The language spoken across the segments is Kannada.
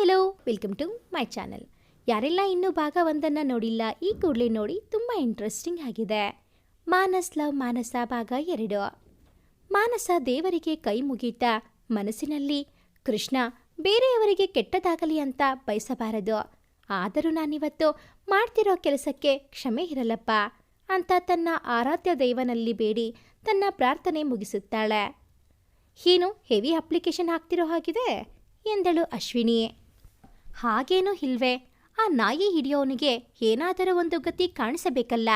Hello welcome to my channel ಯಾರೆಲ್ಲ ಇನ್ನೂ ಭಾಗ ಒಂದನ್ನು ನೋಡಿಲ್ಲ, ಈ ಕೂಡಲೇ ನೋಡಿ ತುಂಬ ಇಂಟ್ರೆಸ್ಟಿಂಗ್ ಆಗಿದೆ. ಮಾನಸ್ ಲವ್, ಮಾನಸ ಭಾಗ ಎರಡು. ಮಾನಸ ದೇವರಿಗೆ ಕೈ ಮುಗೀತ ಮನಸ್ಸಿನಲ್ಲಿ, ಕೃಷ್ಣ ಬೇರೆಯವರಿಗೆ ಕೆಟ್ಟದಾಗಲಿ ಅಂತ ಬಯಸಬಾರದು. ಆದರೂ ನಾನಿವತ್ತು ಮಾಡ್ತಿರೋ ಕೆಲಸಕ್ಕೆ ಕ್ಷಮೆ ಇರಲ್ಲಪ್ಪ. ಅಂತ ತನ್ನ ಆರಾಧ್ಯ ದೈವನಲ್ಲಿ ಬೇಡಿ ತನ್ನ ಪ್ರಾರ್ಥನೆ ಮುಗಿಸುತ್ತಾಳೆ. ಏನು ಹೆವಿ ಅಪ್ಲಿಕೇಶನ್ ಹಾಕ್ತಿರೋ ಹಾಗಿದೆ? ಎಂದಳು ಅಶ್ವಿನಿ. ಹಾಗೇನೂ ಇಲ್ವೇ. ಆ ನಾಯಿ ಹಿಡಿಯೋನಿಗೆ ಏನಾದರೂ ಒಂದು ಗತಿ ಕಾಣಿಸಬೇಕಲ್ಲ.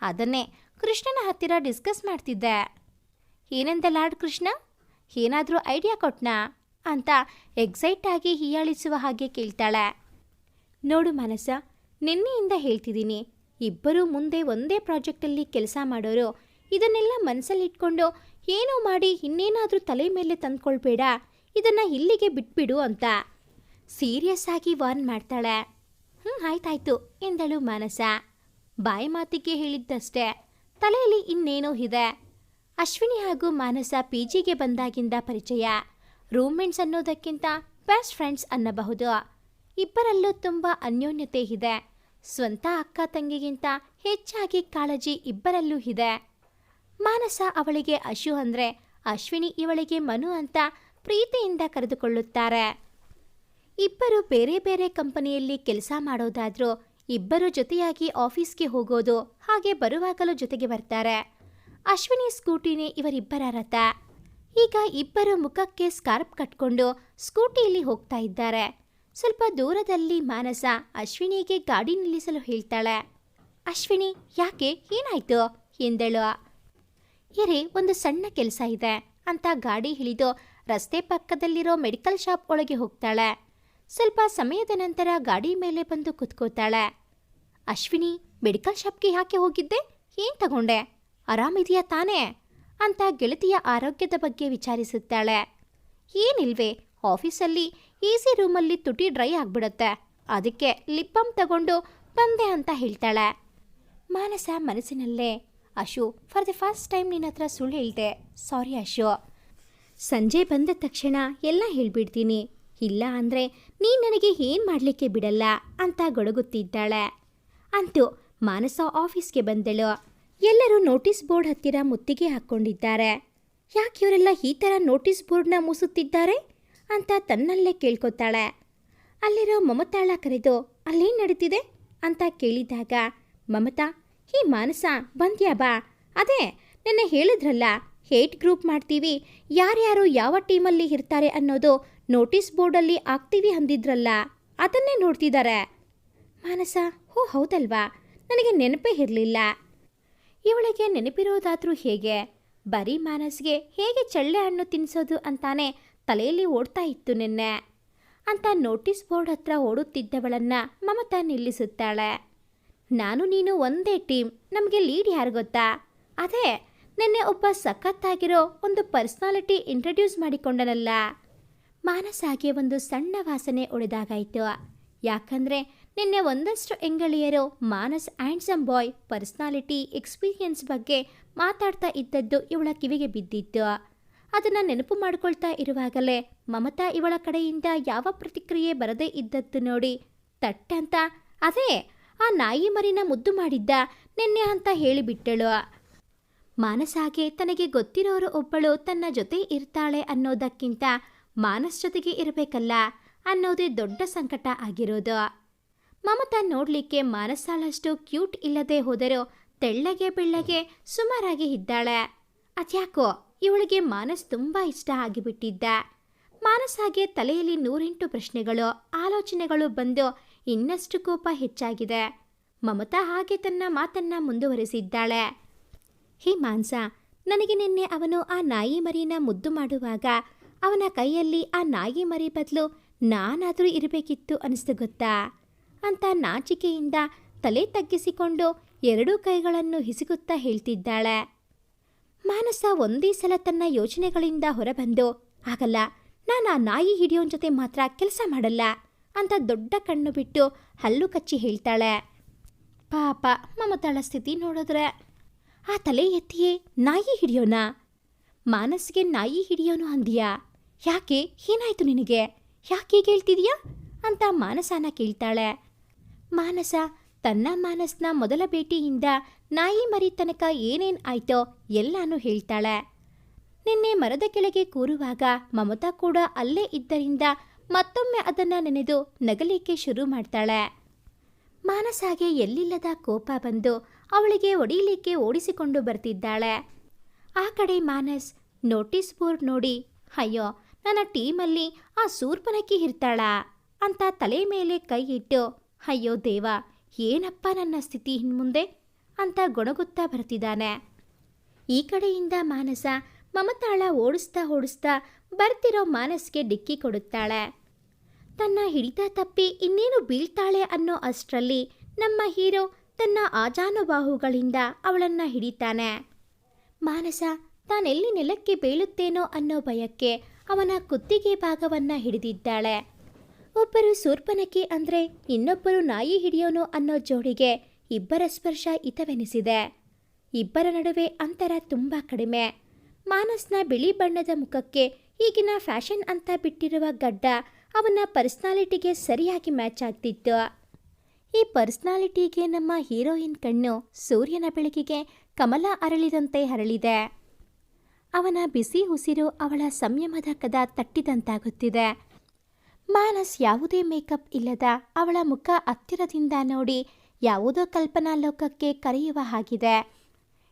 ಅದನ್ನೇ ಕೃಷ್ಣನ ಹತ್ತಿರ ಡಿಸ್ಕಸ್ ಮಾಡ್ತಿದ್ದೆ. ಏನೆಂದ ಲಾರ್ಡ್ ಕೃಷ್ಣ? ಏನಾದರೂ ಐಡಿಯಾ ಕೊಟ್ನಾ? ಅಂತ ಎಕ್ಸೈಟ್ ಆಗಿ ಹೀಯಾಳಿಸುವ ಹಾಗೆ ಕೇಳ್ತಾಳೆ. ನೋಡು ಮನಸ್ಸ, ನಿನ್ನೆಯಿಂದ ಹೇಳ್ತಿದ್ದೀನಿ. ಇಬ್ಬರೂ ಮುಂದೆ ಒಂದೇ ಪ್ರಾಜೆಕ್ಟಲ್ಲಿ ಕೆಲಸ ಮಾಡೋರು, ಇದನ್ನೆಲ್ಲ ಮನಸ್ಸಲ್ಲಿಟ್ಕೊಂಡು ಏನೋ ಮಾಡಿ ಇನ್ನೇನಾದರೂ ತಲೆ ಮೇಲೆ ತಂದ್ಕೊಳ್ಬೇಡ. ಇದನ್ನು ಇಲ್ಲಿಗೆ ಬಿಟ್ಬಿಡು ಅಂತ. ಸೀರಿಯಸ್ ಆಗಿ ವಾರ್ನ್ ಮಾಡ್ತಾಳೆ. ಹ್ಞೂ ಆಯ್ತಾಯ್ತು, ಎಂದಳು ಮಾನಸ. ಬಾಯಿ ಮಾತಿಗೆ ಹೇಳಿದ್ದಷ್ಟೇ, ತಲೆಯಲ್ಲಿ ಇನ್ನೇನೋ ಇದೆ. ಅಶ್ವಿನಿ ಹಾಗೂ ಮಾನಸ ಪಿ ಜಿಗೆ ಬಂದಾಗಿಂದ ಪರಿಚಯ. ರೂಮ್ಮೇಟ್ಸ್ ಅನ್ನೋದಕ್ಕಿಂತ ಬೆಸ್ಟ್ ಫ್ರೆಂಡ್ಸ್ ಅನ್ನಬಹುದು. ಇಬ್ಬರಲ್ಲೂ ತುಂಬ ಅನ್ಯೋನ್ಯತೆ ಇದೆ. ಸ್ವಂತ ಅಕ್ಕ ತಂಗಿಗಿಂತ ಹೆಚ್ಚಾಗಿ ಕಾಳಜಿ ಇಬ್ಬರಲ್ಲೂ ಇದೆ. ಮಾನಸ ಅವಳಿಗೆ ಅಶು ಅಂದರೆ ಅಶ್ವಿನಿ ಇವಳಿಗೆ ಮನು ಅಂತ ಪ್ರೀತಿಯಿಂದ ಕರೆದುಕೊಳ್ಳುತ್ತಾರೆ. ಇಬ್ಬರು ಬೇರೆ ಬೇರೆ ಕಂಪನಿಯಲ್ಲಿ ಕೆಲಸ ಮಾಡೋದಾದ್ರೂ ಇಬ್ಬರು ಜೊತೆಯಾಗಿ ಆಫೀಸ್ಗೆ ಹೋಗೋದು ಹಾಗೆ ಬರುವಾಗಲೂ ಜೊತೆಗೆ ಬರ್ತಾರೆ. ಅಶ್ವಿನಿ, ಸ್ಕೂಟಿನೇ ಇವರಿಬ್ಬರ ರಥ. ಈಗ ಇಬ್ಬರು ಮುಖಕ್ಕೆ ಸ್ಕಾರ್ಪ್ ಕಟ್ಕೊಂಡು ಸ್ಕೂಟಿಯಲ್ಲಿ ಹೋಗ್ತಾ ಇದ್ದಾರೆ. ಸ್ವಲ್ಪ ದೂರದಲ್ಲಿ ಮಾನಸ ಅಶ್ವಿನಿಗೆ ಗಾಡಿ ನಿಲ್ಲಿಸಲು ಹೇಳ್ತಾಳೆ. ಅಶ್ವಿನಿ, ಯಾಕೆ? ಏನಾಯ್ತು? ಎಂದಳು. ಎರೆ, ಒಂದು ಸಣ್ಣ ಕೆಲಸ ಇದೆ ಅಂತ ಗಾಡಿ ಹಿಡಿದು ರಸ್ತೆ ಪಕ್ಕದಲ್ಲಿರೋ ಮೆಡಿಕಲ್ ಶಾಪ್ ಒಳಗೆ ಹೋಗ್ತಾಳೆ. ಸ್ವಲ್ಪ ಸಮಯದ ನಂತರ ಗಾಡಿ ಮೇಲೆ ಬಂದು ಕುತ್ಕೋತಾಳೆ. ಅಶ್ವಿನಿ, ಮೆಡಿಕಲ್ ಶಾಪ್ಗೆ ಯಾಕೆ ಹೋಗಿದ್ದೆ? ಏನ್ ತಗೊಂಡೆ? ಆರಾಮಿದೆಯಾ ತಾನೇ? ಅಂತ ಗೆಳತಿಯ ಆರೋಗ್ಯದ ಬಗ್ಗೆ ವಿಚಾರಿಸುತ್ತಾಳೆ. ಏನಿಲ್ವೇ, ಆಫೀಸಲ್ಲಿ ಈಸಿ ರೂಮಲ್ಲಿ ತುಟಿ ಡ್ರೈ ಆಗ್ಬಿಡುತ್ತೆ. ಅದಕ್ಕೆ ಲಿಪ್ ಬಾಮ್ ತಗೊಂಡು ಬಂದೆ ಅಂತ ಹೇಳ್ತಾಳೆ. ಮಾನಸ ಮನಸ್ಸಿನಲ್ಲೇ. Ashu, for the first time ನಿನ್ನ ಹತ್ರ ಸುಳ್ಳು ಹೇಳ್ದೆ. ಸಾರಿ ಅಶು. ಸಂಜೆ ಬಂದ ತಕ್ಷಣ ಎಲ್ಲ ಹೇಳ್ಬಿಡ್ತೀನಿ. ಇಲ್ಲ ಅಂದರೆ ನೀನು ನನಗೆ ಏನು ಮಾಡಲಿಕ್ಕೆ ಬಿಡಲ್ಲ ಅಂತ ಗೊಡಗುತ್ತಿದ್ದಾಳೆ ಅಂತೂ ಮಾನಸ ಆಫೀಸ್ಗೆ ಬಂದಳು. ಎಲ್ಲರೂ ನೋಟಿಸ್ ಬೋರ್ಡ್ ಹತ್ತಿರ ಮುತ್ತಿಗೆ ಹಾಕ್ಕೊಂಡಿದ್ದಾರೆ ಯಾಕೆ ಇವರೆಲ್ಲ ಈ ಥರ ನೋಟಿಸ್ ಬೋರ್ಡ್ನ ಮೂಸುತ್ತಿದ್ದಾರೆ? ಅಂತ ತನ್ನಲ್ಲೇ ಕೇಳ್ಕೊತಾಳೆ. ಅಲ್ಲಿರೋ ಮಮತಾಳ ಕರೆದು ಅಲ್ಲೇನು ನಡೀತಿದೆ? ಅಂತ ಕೇಳಿದಾಗ, ಮಮತಾ ಈ ಮಾನಸ, ಬಂದ್ಯಾ ಬಾ. ಅದೇ, ನೆನ್ನೆ ಹೇಳಿದ್ರಲ್ಲ, ಹೇಟ್ ಗ್ರೂಪ್ ಮಾಡ್ತೀವಿ. ಯಾರ್ಯಾರು ಯಾವ ಟೀಮಲ್ಲಿ ಇರ್ತಾರೆ ಅನ್ನೋದು ನೋಟಿಸ್ ಬೋರ್ಡಲ್ಲಿ ಆಗ್ತೀವಿ ಅಂದಿದ್ರಲ್ಲ, ಅದನ್ನೇ ನೋಡ್ತಿದ್ದಾರೆ ಮಾನಸ, ಹೋ, ಹೌದಲ್ವಾ? ನನಗೆ ನೆನಪೇ ಇರಲಿಲ್ಲ. ಇವಳಿಗೆ ನೆನಪಿರೋದಾದರೂ ಹೇಗೆ? ಬರೀ ಮಾನಸ್ಗೆ ಹೇಗೆ ಚಳ್ಳೆ ಹಣ್ಣು ತಿನ್ನಿಸೋದು ಅಂತಾನೆ ತಲೆಯಲ್ಲಿ ಓಡ್ತಾ ಇತ್ತು ನಿನ್ನೆ. ಅಂತ ನೋಟಿಸ್ ಬೋರ್ಡ್ ಹತ್ರ ಓಡುತ್ತಿದ್ದವಳನ್ನ ಮಮತಾ ನಿಲ್ಲಿಸುತ್ತಾಳೆ. ನಾನು ನೀನು ಒಂದೇ ಟೀಮ್, ನಮಗೆ ಲೀಡ್ ಯಾರು ಗೊತ್ತಾ? ಅದೇ, ನಿನ್ನೆ ಒಬ್ಬ ಸಖತ್ತಾಗಿರೋ ಒಂದು ಪರ್ಸ್ನಾಲಿಟಿ ಇಂಟ್ರಡ್ಯೂಸ್ ಮಾಡಿಕೊಂಡನಲ್ಲ. ಮಾನಸಾಗೆ ಒಂದು ಸಣ್ಣ ವಾಸನೆ ಉಳಿದಾಗಾಯಿತು ಯಾಕಂದರೆ ನಿನ್ನೆ ಒಂದಷ್ಟು ಎಂಗಳಿಯರು Manas handsome boy personality experience ಬಗ್ಗೆ ಮಾತಾಡ್ತಾ ಇದ್ದದ್ದು ಇವಳ ಕಿವಿಗೆ ಬಿದ್ದಿತ್ತು. ಅದನ್ನು ನೆನಪು ಮಾಡಿಕೊಳ್ತಾ ಇರುವಾಗಲೇ ಮಮತಾ ಇವಳ ಕಡೆಯಿಂದ ಯಾವ ಪ್ರತಿಕ್ರಿಯೆ ಬರದೇ ಇದ್ದದ್ದು ನೋಡಿ ತಟ್ಟಂತ, ಅದೇ, ಆ ನಾಯಿ ಮರಿನ ಮುದ್ದು ಮಾಡಿದ್ದ ನಿನ್ನೆ ಅಂತ ಹೇಳಿಬಿಟ್ಟಳು. ಮಾನಸಾಗೆ ತನಗೆ ಗೊತ್ತಿರೋರು ಒಬ್ಬಳು ತನ್ನ ಜೊತೆ ಇರ್ತಾಳೆ ಅನ್ನೋದಕ್ಕಿಂತ ಮಾನಸ್ ಜೊತೆಗೆ ಇರಬೇಕಲ್ಲ ಅನ್ನೋದೇ ದೊಡ್ಡ ಸಂಕಟ ಆಗಿರೋದು. ಮಮತಾ ನೋಡ್ಲಿಕ್ಕೆ ಮಾನಸಾಳಷ್ಟು ಕ್ಯೂಟ್ ಇಲ್ಲದೆ ಹೋದರೂ ತೆಳ್ಳಗೆ ಬೆಳ್ಳಗೆ ಸುಮಾರಾಗಿ ಇದ್ದಾಳೆ. ಅದ್ಯಾಕೋ, ಇವಳಿಗೆ ಮಾನಸ್ ತುಂಬಾ ಇಷ್ಟ ಆಗಿಬಿಟ್ಟಿದ್ದ. ಮಾನಸಾಗೆ ತಲೆಯಲ್ಲಿ ನೂರೆಂಟು ಪ್ರಶ್ನೆಗಳು, ಆಲೋಚನೆಗಳು ಬಂದು ಇನ್ನಷ್ಟು ಕೋಪ ಹೆಚ್ಚಾಗಿದೆ. ಮಮತಾ ಹಾಗೆ ತನ್ನ ಮಾತನ್ನ ಮುಂದುವರೆಸಿದ್ದಾಳೆ. ಹೇ ಮಾನ್ಸ ನನಗೆ ನಿನ್ನೆ ಅವನು ಆ ನಾಯಿ ಮರಿನ ಮುದ್ದು ಮಾಡುವಾಗ ಅವನ ಕೈಯಲ್ಲಿ ಆ ನಾಯಿ ಮರಿ ಬದಲು ನಾನಾದರೂ ಇರಬೇಕಿತ್ತು ಅನಿಸ್ತು ಗೊತ್ತಾ? ಅಂತ ನಾಚಿಕೆಯಿಂದ ತಲೆ ತಗ್ಗಿಸಿಕೊಂಡು ಎರಡೂ ಕೈಗಳನ್ನು ಹಿಸುಗುತ್ತಾ ಹೇಳ್ತಿದ್ದಾಳೆ. ಮಾನಸ ಒಂದೇ ಸಲ ತನ್ನ ಯೋಚನೆಗಳಿಂದ ಹೊರಬಂದು, ಆಗಲ್ಲ, ನಾನು ಆ ನಾಯಿ ಹಿಡಿಯೋನ್ ಜೊತೆ ಮಾತ್ರ ಕೆಲಸ ಮಾಡಲ್ಲ ಅಂತ ದೊಡ್ಡ ಕಣ್ಣು ಬಿಟ್ಟು ಹಲ್ಲು ಕಚ್ಚಿ ಹೇಳ್ತಾಳೆ. ಪಾಪ, ಮಮತಾಳ ಸ್ಥಿತಿ ನೋಡಿದ್ರೆ ಆ ತಲೆ ಎತ್ತಿಯೇ ನಾಯಿ ಹಿಡಿಯೋಣ ಮಾನಸ್ಗೆ ನಾಯಿ ಹಿಡಿಯೋನು ಅಂದಿಯಾ? ಯಾಕೆ ಏನಾಯ್ತು ನಿನಗೆ? ಯಾಕೆ ಕೇಳ್ತಿದೀಯಾ? ಅಂತ ಮಾನಸನ ಕೇಳ್ತಾಳೆ. ಮಾನಸ ತನ್ನ ಮಾನಸ್ನ ಮೊದಲ ಭೇಟಿಯಿಂದ ನಾಯಿ ಮರಿ ತನಕ ಏನೇನ್ ಆಯ್ತೋ ಎಲ್ಲಾನು ಹೇಳ್ತಾಳೆ. ನಿನ್ನೆ ಮರದ ಕೆಳಗೆ ಕೂರುವಾಗ ಮಮತಾ ಕೂಡ ಅಲ್ಲೇ ಇದ್ದರಿಂದ ಮತ್ತೊಮ್ಮೆ ಅದನ್ನ ನೆನೆದು ನಗಲಿಕ್ಕೆ ಶುರು ಮಾಡ್ತಾಳೆ. ಮಾನಸಾಗೆ ಎಲ್ಲಿಲ್ಲದ ಕೋಪ ಬಂದು ಅವಳಿಗೆ ಒಡೀಲಿಕ್ಕೆ ಓಡಿಸಿಕೊಂಡು ಬರ್ತಿದ್ದಾಳೆ. ಆ ಕಡೆ ಮಾನಸ್ ನೋಟಿಸ್ ಬೋರ್ಡ್ ನೋಡಿ, ಅಯ್ಯೋ ನನ್ನ ಟೀಮಲ್ಲಿ ಆ ಸೂರ್ಪನಕ್ಕಿ ಇರ್ತಾಳ ಅಂತ ತಲೆ ಮೇಲೆ ಕೈ ಇಟ್ಟು, ಅಯ್ಯೋ ದೇವ, ಏನಪ್ಪ ನನ್ನ ಸ್ಥಿತಿ ಇನ್ಮುಂದೆ? ಅಂತ ಗೊಣಗುತ್ತಾ ಬರ್ತಿದ್ದಾನೆ. ಈ ಕಡೆಯಿಂದ ಮಾನಸ ಮಮತಾಳ ಓಡಿಸ್ತಾ ಓಡಿಸ್ತಾ ಬರ್ತಿರೋ ಮಾನಸ್ಗೆ ಡಿಕ್ಕಿ ಕೊಡುತ್ತಾಳೆ. ತನ್ನ ಹಿಡಿತ ತಪ್ಪಿ ಇನ್ನೇನು ಬೀಳ್ತಾಳೆ ಅನ್ನೋ ಅಷ್ಟರಲ್ಲಿ ನಮ್ಮ ಹೀರೋ ತನ್ನ ಆಜಾನುಬಾಹುಗಳಿಂದ ಅವಳನ್ನ ಹಿಡಿತಾನೆ. ಮಾನಸ ತಾನೆಲ್ಲಿ ನೆಲಕ್ಕೆ ಬೀಳುತ್ತೇನೋ ಅನ್ನೋ ಭಯಕ್ಕೆ ಅವನ ಕುತ್ತಿಗೆ ಭಾಗವನ್ನ ಹಿಡಿದಿದ್ದಾಳೆ. ಒಬ್ಬರು ಸೂರ್ಪನಕಿ ಅಂದ್ರೆ ಇನ್ನೊಬ್ಬರು ನಾಯಿ ಹಿಡಿಯೋನು ಅನ್ನೋ ಜೋಡಿಗೆ ಇಬ್ಬರ ಸ್ಪರ್ಶ ಹಿತವೆನಿಸಿದೆ. ಇಬ್ಬರ ನಡುವೆ ಅಂತರ ತುಂಬ ಕಡಿಮೆ. ಮಾನಸ್ನ ಬಿಳಿ ಬಣ್ಣದ ಮುಖಕ್ಕೆ ಈಗಿನ ಫ್ಯಾಷನ್ ಅಂತ ಬಿಟ್ಟಿರುವ ಗಡ್ಡ ಅವನ ಪರ್ಸ್ನಾಲಿಟಿಗೆ ಸರಿಯಾಗಿ ಮ್ಯಾಚ್ ಆಗ್ತಿತ್ತು. ಈ ಪರ್ಸ್ನಾಲಿಟಿಗೆ ನಮ್ಮ ಹೀರೋಯಿನ್ ಕಣ್ಣು ಸೂರ್ಯನ ಬೆಳಕಿಗೆ ಕಮಲ ಅರಳಿದಂತೆ ಹರಳಿದೆ. ಅವನ ಬಿಸಿ ಉಸಿರು ಅವಳ ಸಂಯಮದ ಕದ ತಟ್ಟಿದಂತಾಗುತ್ತಿದೆ. ಮಾನಸ್ ಯಾವುದೇ ಮೇಕಪ್ ಇಲ್ಲದ ಅವಳ ಮುಖ ಹತ್ತಿರದಿಂದ ನೋಡಿ ಯಾವುದೋ ಕಲ್ಪನಾ ಲೋಕಕ್ಕೆ ಕರೆಯುವ ಹಾಗಿದೆ.